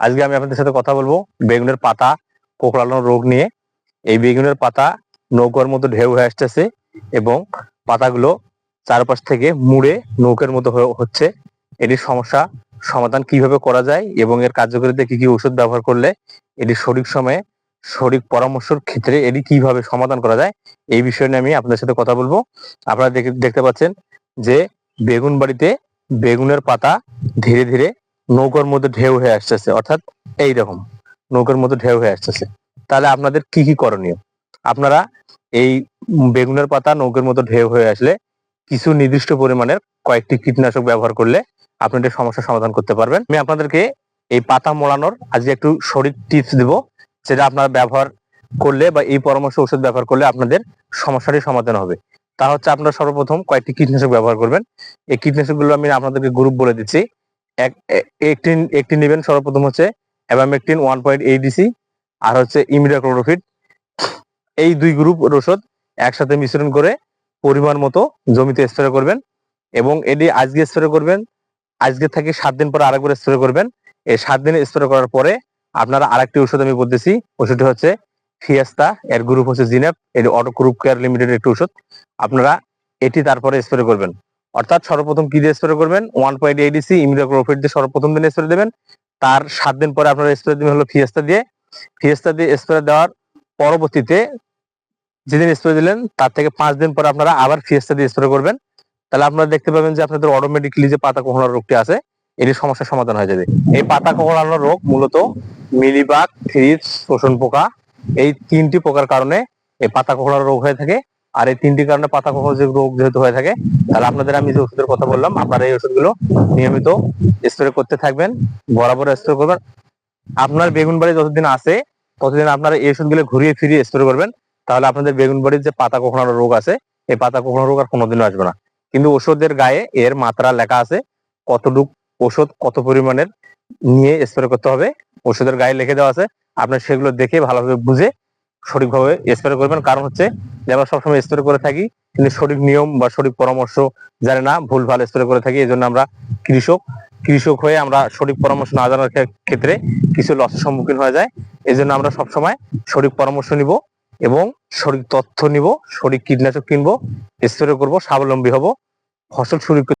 আজকে আমি আপনাদের সাথে কথা বলব বেগুনের পাতা, কোকড়ানো রোগ নিয়ে। এই বেগুনের পাতা নৌকার মতো ঢেউ হয়ে আসতেছে এবং পাতাগুলো চারপাশ থেকে মুড়ে নৌকার মতো হচ্ছে। এটির সমস্যা সমাধান কীভাবে করা যায় এবং এর কার্যকারিতা কি কি ওষুধ ব্যবহার করলে এটি সঠিক সময়ে সঠিক পরামর্শের ক্ষেত্রে এটি কীভাবে সমাধান করা যায়, এই বিষয় নিয়ে আমি আপনাদের সাথে কথা বলব। আপনারা দেখে- দেখতে পাচ্ছেন যে বেগুন বাড়িতে বেগুনের পাতা ধীরে ধীরে নৌকার মধ্যে ঢেউ হয়ে আসতেছে, অর্থাৎ এইরকম নৌকার মধ্যে ঢেউ হয়ে আসতেছে। তাহলে আপনাদের কি কি করণীয়? আপনারা এই বেগুনের পাতা নৌকার মতো ঢেউ হয়ে আসলে কিছু নির্দিষ্ট পরিমাণের কয়েকটি কীটনাশক ব্যবহার করলে আপনাদের সমস্যার সমাধান করতে পারবেন। আমি আপনাদেরকে এই পাতা মোড়ানোর আজকে একটু শরীর টিপস দিব, যেটা আপনারা ব্যবহার করলে বা এই পরামর্শ ওষুধ ব্যবহার করলে আপনাদের সমস্যাটির সমাধান হবে। তা হচ্ছে আপনারা সর্বপ্রথম কয়েকটি কীটনাশক ব্যবহার করবেন। এই কীটনাশকগুলো আমি আপনাদেরকে গ্রুপ বলে দিচ্ছি। একটি একটি নেবেন সর্বপ্রথম হচ্ছে abamectin one point eight EC আর হচ্ছে ইমিডাক্লোরোফিট। এই দুই গ্রুপ ওষুধ একসাথে মিশ্রণ করে পরিমাণ মতো জমিতে স্প্রে করবেন এবং এটি আজকে স্প্রে করবেন, আজকে থেকে সাত দিন পরে আরেকবার স্প্রে করবেন। এই সাত দিন স্প্রে করার পরে আপনারা আরেকটি ওষুধ আমি বলতেছি, ওষুধটি হচ্ছে ফিয়াস্তা, এর গ্রুপ হচ্ছে জিনেপ এটি অটো গ্রুপ কেয়ার লিমিটেড একটি ওষুধ। আপনারা এটি তারপরে স্প্রে করবেন। অর্থাৎ সর্বপ্রথম কি দিয়ে স্প্রে করবেন? ওয়ান পয়েন্ট এইডিসি ইমিডাক্লোরোফিট দিয়ে সর্বপ্রথম দিন স্প্রে দেবেন। তার সাত দিন পরে আপনারা স্প্রে দিবেন হলো ফিয়েস্তা দিয়ে। ফিয়েস্তা দিয়ে স্প্রে দেওয়ার পরবর্তীতে যেদিন স্প্রে দিলেন, তার থেকে পাঁচ দিন পরে আপনারা আবার ফিয়েস্তা দিয়ে স্প্রে করবেন। তাহলে আপনারা দেখতে পাবেন যে আপনাদের অটোমেটিকলি যে পাতা কোহড়ার রোগটি আছে, এটি সমস্যার সমাধান হয়ে যাবে। এই পাতা কোহড়ানো রোগ মূলত মিলিবাগ থ্রিপস শোষণ পোকা, এই তিনটি পোকার কারণে এই পাতা কোহড়ার রোগ হয়ে থাকে। আর এই তিনটি কারণে পাতা যে রোগ যেহেতু হয়ে থাকে, তাহলে আপনাদের আমি যে ওষুধের কথা বললাম, আপনারা এই ওষুধগুলো নিয়মিত স্প্রে করতে থাকবেন, বরাবর স্প্রে করবেন। আপনার বেগুন বাড়ি যতদিন আছে, ততদিন আপনারা এই ওষুধগুলো ঘুরিয়ে ফিরিয়ে স্প্রে করবেন, তাহলে আপনাদের বেগুন বাড়ির যে পাতা কখনো রোগ আছে, এই পাতা কখনো রোগ আর কোনোদিনও আসবে না। কিন্তু ওষুধের গায়ে এর মাত্রা লেখা আছে, কতটুক ওষুধ কত পরিমাণের নিয়ে স্প্রে করতে হবে, ওষুধের গায়ে লিখে দেওয়া আছে, আপনার সেগুলো দেখে ভালোভাবে বুঝে সঠিকভাবে স্প্রে করবেন। কারণ হচ্ছে যে আমরা সবসময় স্প্রে করে থাকি, কিন্তু সঠিক নিয়ম বা সঠিক পরামর্শ জানে না ভুল ভালো স্প্রে করে থাকি এই জন্য আমরা কৃষক কৃষক হয়ে আমরা সঠিক পরামর্শ না জানার ক্ষেত্রে কিছু লসের সম্মুখীন হয়ে যায়। এই জন্য আমরা সবসময় সঠিক পরামর্শ নিব এবং সঠিক তথ্য নিব, সঠিক কীটনাশক কিনবো স্প্রে করব, স্বাবলম্বী হব, ফসল সুরক্ষিত